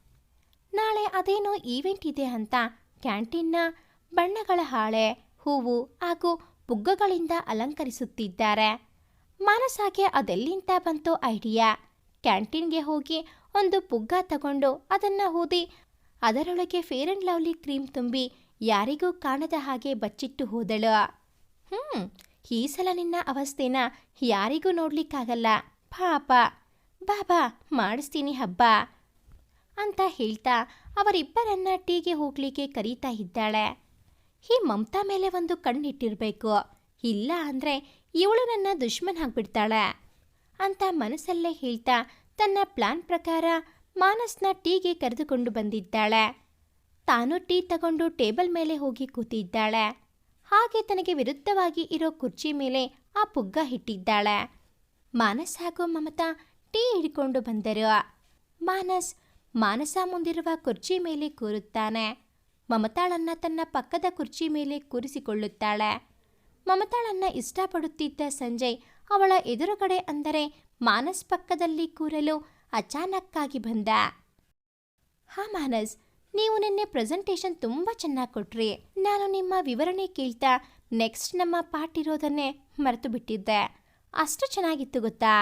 ನಾಳೆ ಅದೇನೋ ಈವೆಂಟ್ ಇದೆ ಅಂತ ಕ್ಯಾಂಟೀನ್ನ, ಬಣ್ಣಗಳ ಹಾಳೆ, ಹೂವು ಹಾಗೂ ಪುಗ್ಗಗಳಿಂದ ಅಲಂಕರಿಸುತ್ತಿದ್ದಾರೆ. ಮಾನಸಾಗೆ ಅದೆಲ್ಲಿಂದ ಬಂತು ಐಡಿಯಾ. ಕ್ಯಾಂಟೀನ್ಗೆ ಹೋಗಿ ಒಂದು ಪುಗ್ಗ ತಗೊಂಡು ಅದನ್ನು ಊದಿ, ಅದರೊಳಗೆ ಫೇರ್ ಅಂಡ್ ಲವ್ಲಿ ಕ್ರೀಮ್ ತುಂಬಿ ಯಾರಿಗೂ ಕಾಣದ ಹಾಗೆ ಬಚ್ಚಿಟ್ಟು ಹೋದಳು. ಹ್ಞೂ ಈ ಸಲ ನಿನ್ನ ಅವಸ್ಥೆನ ಯಾರಿಗೂ ನೋಡ್ಲಿಕ್ಕಾಗಲ್ಲ. ಪಾಪ. ಬಾಬಾ, ಮಾಡಿಸ್ತೀನಿ ಹಬ್ಬ ಅಂತ ಹೇಳ್ತಾ ಅವರಿಬ್ಬರನ್ನ ಟೀಗೆ ಹೋಗ್ಲಿಕ್ಕೆ ಕರೀತಾ ಇದ್ದಾಳೆ. ಈ ಮಮತಾ ಮೇಲೆ ಒಂದು ಕಣ್ಣಿಟ್ಟಿರಬೇಕು. ಇಲ್ಲ ಅಂದರೆ ಇವಳು ನನ್ನ ದುಶ್ಮನ್ ಆಗ್ಬಿಡ್ತಾಳೆ ಅಂತ ಮನಸ್ಸಲ್ಲೇ ಹೇಳ್ತಾ ತನ್ನ ಪ್ಲಾನ್ ಪ್ರಕಾರ ಮಾನಸ್ನ ಟೀಗೆ ಕರೆದುಕೊಂಡು ಬಂದಿದ್ದಾಳೆ. ತಾನು ಟೀ ತಗೊಂಡು ಟೇಬಲ್ ಮೇಲೆ ಹೋಗಿ ಕೂತಿದ್ದಾಳೆ. ಹಾಗೆ ತನಗೆ ವಿರುದ್ಧವಾಗಿ ಇರೋ ಕುರ್ಚಿ ಮೇಲೆ ಆ ಪುಗ್ಗ ಇಟ್ಟಿದ್ದಾಳೆ. ಮಾನಸ್ ಹಾಗೂ ಮಮತಾ ಟೀ ಹಿಡ್ಕೊಂಡು ಬಂದರು. ಮಾನಸ್, ಮಾನಸ ಮುಂದಿರುವ ಕುರ್ಚಿ ಮೇಲೆ ಕೂರುತ್ತಾನೆ. ಮಮತಾಳನ್ನ ತನ್ನ ಪಕ್ಕದ ಕುರ್ಚಿ ಮೇಲೆ ಕೂರಿಸಿಕೊಳ್ಳುತ್ತಾಳೆ. ಮಮತಾಳನ್ನ ಇಷ್ಟಪಡುತ್ತಿದ್ದ ಸಂಜಯ್ ಅವಳ ಎದುರುಗಡೆ ಅಂದರೆ ಮಾನಸ್ ಪಕ್ಕದಲ್ಲಿ ಕೂರಲು ಅಚಾನಕ್ಕಾಗಿ ಬಂದ. ಹಾ ಮಾನಸ್, ನೀವು ನಿನ್ನೆ ಪ್ರೆಸೆಂಟೇಷನ್ ತುಂಬ ಚೆನ್ನಾಗಿ ಕೊಟ್ರಿ. ನಾನು ನಿಮ್ಮ ವಿವರಣೆ ಕೇಳ್ತಾ ನೆಕ್ಸ್ಟ್ ನಮ್ಮ ಪಾಠ ಇರೋದನ್ನೇ ಮರೆತು ಬಿಟ್ಟಿದ್ದೆ. ಅಷ್ಟು ಚೆನ್ನಾಗಿತ್ತು ಗೊತ್ತಾ?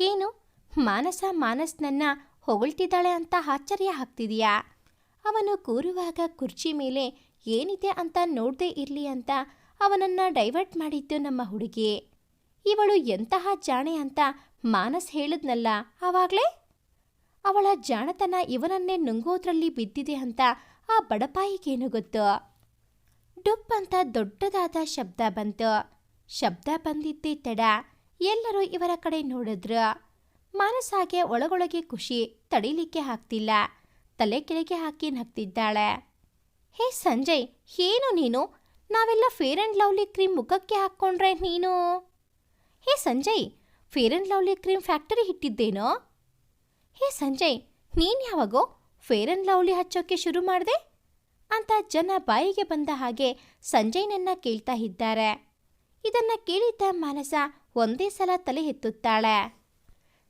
ಏನು? ಮಾನಸ ಮಾನಸ್ನನ್ನ ಹೊಗಳ್ತಿದ್ದಾಳೆ ಅಂತ ಆಶ್ಚರ್ಯ ಆಗ್ತಿದೆಯಾ? ಅವನು ಕೂರುವಾಗ ಕುರ್ಚಿ ಮೇಲೆ ಏನಿದೆ ಅಂತ ನೋಡದೇ ಇರಲಿ ಅಂತ ಅವನನ್ನ ಡೈವರ್ಟ್ ಮಾಡಿದ್ದು ನಮ್ಮ ಹುಡುಗಿ ಇವಳು ಎಂತಹ ಜಾಣೆ ಅಂತ ಮಾನಸ್ ಹೇಳಿದ್ನಲ್ಲ ಆವಾಗಲೇ? ಅವಳ ಜಾಣತನ ಇವನನ್ನೇ ನುಂಗೋದ್ರಲ್ಲಿ ಬಿದ್ದಿದೆ ಅಂತ ಆ ಬಡಪಾಯಿಗೇನು ಗೊತ್ತು? ಡುಪ್ ಅಂತ ದೊಡ್ಡದಾದ ಶಬ್ದ ಬಂತು. ಶಬ್ದ ಬಂದಿದ್ದೇ ತಡ. ಎಲ್ಲರೂ ಇವರ ಕಡೆ ನೋಡಿದ್ರ ಮಾನಸಾಗೆ ಒಳಗೊಳಗೆ ಖುಷಿ ತಡೀಲಿಕ್ಕೆ ಆಗ್ತಿಲ್ಲ. ತಲೆ ಕೆಳಗೆ ಹಾಕಿ ನಗ್ತಿದ್ದಾಳೆ. ಹೇ ಸಂಜಯ್, ಏನು ನೀನು? ನಾವೆಲ್ಲ ಫೇರ್ ಆ್ಯಂಡ್ ಲವ್ಲಿ ಕ್ರೀಮ್ ಮುಖಕ್ಕೆ ಹಾಕ್ಕೊಂಡ್ರೆ ನೀನು? Hey Sanjay Fair and Lovely cream factory ಇಟ್ಟಿದ್ದೇನೋ? ಹೇ ಸಂಜಯ್, ನೀನು ಯಾವಾಗೋ ಫೇರ್ ಆ್ಯಂಡ್ ಲವ್ಲಿ ಹಚ್ಚೋಕ್ಕೆ ಶುರು ಮಾಡಿದೆ? ಅಂತ ಜನ ಬಾಯಿಗೆ ಬಂದ ಹಾಗೆ ಸಂಜಯ್ನನ್ನ ಕೇಳ್ತಾ ಇದ್ದಾರೆ. ಇದನ್ನ ಕೇಳಿದ್ದ ಮಾನಸ ಒಂದೇ ಸಲ ತಲೆ ಎತ್ತುತ್ತಾಳೆ.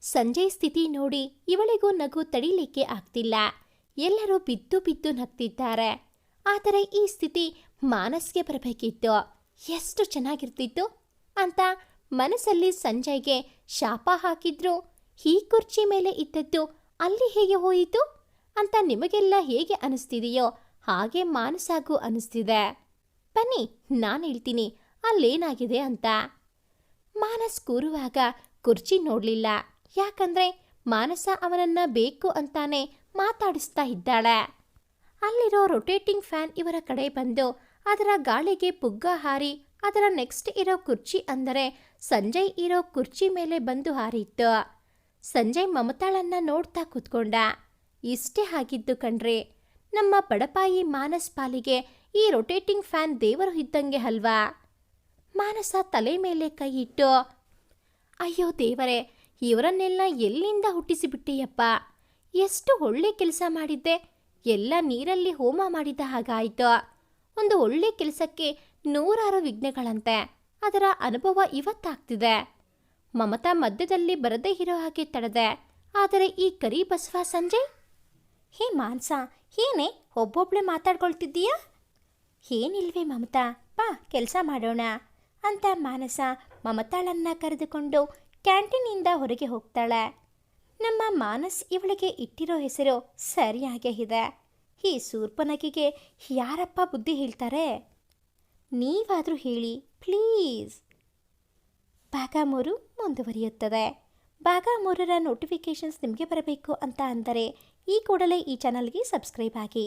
ಸಂಜಯ್ ಸ್ಥಿತಿ ನೋಡಿ ಇವಳಿಗೂ ನಗು ತಡೀಲಿಕ್ಕೆ ಆಗ್ತಿಲ್ಲ. ಎಲ್ಲರೂ ಬಿದ್ದು ಬಿದ್ದು ನಗ್ತಿದ್ದಾರೆ. ಆದರೆ ಈ ಸ್ಥಿತಿ ಮಾನಸ್ಗೆ ಬರಬೇಕಿತ್ತು. ಎಷ್ಟು ಚೆನ್ನಾಗಿರ್ತಿತ್ತು ಅಂತ ಮನಸ್ಸಲ್ಲಿ ಸಂಜಯ್ಗೆ ಶಾಪ ಹಾಕಿದ್ರು. ಈ ಕುರ್ಚಿ ಮೇಲೆ ಇದ್ದದ್ದು ಅಲ್ಲಿ ಹೇಗೆ ಹೋಯಿತು ಅಂತ ನಿಮಗೆಲ್ಲ ಹೇಗೆ ಅನಿಸ್ತಿದೆಯೋ ಹಾಗೆ ಮಾನಸಾಗೂ ಅನಿಸ್ತಿದೆ. ಬನ್ನಿ, ನಾನು ಹೇಳ್ತೀನಿ, ಅಲ್ಲೇನಾಗಿದೆ ಅಂತ. ಮಾನಸ್ ಕೂರುವಾಗ ಕುರ್ಚಿ ನೋಡ್ಲಿಲ್ಲ. ಯಾಕಂದ್ರೆ ಮಾನಸ ಅವನನ್ನ ಬೇಕು ಅಂತಾನೆ ಮಾತಾಡಿಸ್ತಾ ಇದ್ದಾಳೆ. ಅಲ್ಲಿರೋ ರೊಟೇಟಿಂಗ್ ಫ್ಯಾನ್ ಇವರ ಕಡೆ ಬಂದು ಅದರ ಗಾಳಿಗೆ ಪುಗ್ಗ ಹಾರಿ ಅದರ ನೆಕ್ಸ್ಟ್ ಇರೋ ಕುರ್ಚಿ ಅಂದರೆ ಸಂಜಯ್ ಇರೋ ಕುರ್ಚಿ ಮೇಲೆ ಬಂದು ಹಾರಿತ್ತು. ಸಂಜಯ್ ಮಮತಾಳನ್ನ ನೋಡ್ತಾ ಕೂತ್ಕೊಂಡ. ಇಷ್ಟೇ ಆಗಿದ್ದು ಕಣ್ರಿ, ನಮ್ಮ ಪಡಪಾಯಿ ಮಾನಸ್ ಪಾಲಿಗೆ ಈ ರೊಟೇಟಿಂಗ್ ಫ್ಯಾನ್ ದೇವರು ಇದ್ದಂಗೆ ಅಲ್ವಾ? ಮಾನಸ ತಲೆ ಮೇಲೆ ಕೈ ಇಟ್ಟು, ಅಯ್ಯೋ ದೇವರೇ, ಇವರನ್ನೆಲ್ಲ ಎಲ್ಲಿಂದ ಹುಟ್ಟಿಸಿಬಿಟ್ಟಿಯಪ್ಪ? ಎಷ್ಟು ಒಳ್ಳೆ ಕೆಲಸ ಮಾಡಿದ್ದೆ. ಎಲ್ಲ ನೀರಲ್ಲಿ ಹೋಮ ಮಾಡಿದ ಹಾಗಾಯಿತು. ಒಂದು ಒಳ್ಳೆ ಕೆಲಸಕ್ಕೆ ನೂರಾರು ವಿಘ್ನಗಳಂತೆ. ಅದರ ಅನುಭವ ಇವತ್ತಾಗ್ತಿದೆ. ಮಮತಾ ಮಧ್ಯದಲ್ಲಿ ಬರದೇ ಇರೋ ಹಾಗೆ ತಡೆದೆ, ಆದರೆ ಈ ಕರಿ ಬಸವ ಸಂಜಯ್ ಹೇ ಮಾನ್ಸ, ಏನೇ ಒಬ್ಬೊಬ್ಳೆ ಮಾತಾಡ್ಕೊಳ್ತಿದ್ದೀಯಾ? ಏನಿಲ್ವೇ ಮಮತಾ ಬಾ ಕೆಲಸ ಮಾಡೋಣ. ಅಂತ ಮಾನಸ ಮಮತಾಳನ್ನ ಕರೆದುಕೊಂಡು ಕ್ಯಾಂಟೀನಿಂದ ಹೊರಗೆ ಹೋಗ್ತಾಳೆ. ನಮ್ಮ ಮಾನಸ್ ಇವಳಿಗೆ ಇಟ್ಟಿರೋ ಹೆಸರು ಸರಿಯಾಗೇ ಇದೆ. ಈ ಸೂರ್ಪನಗಿಗೆ ಯಾರಪ್ಪ ಬುದ್ಧಿ ಹೇಳ್ತಾರೆ? ನೀವಾದರೂ ಹೇಳಿ, ಪ್ಲೀಸ್. ಭಾಗ ಮೂರು ಮುಂದುವರಿಯುತ್ತದೆ. ಭಾಗ ಮೂರರ ನೋಟಿಫಿಕೇಷನ್ಸ್ ನಿಮಗೆ ಬರಬೇಕು ಅಂತ ಅಂದರೆ ಈ ಕೂಡಲೇ ಈ ಚಾನಲ್ಗೆ ಸಬ್ಸ್ಕ್ರೈಬ್ ಆಗಿ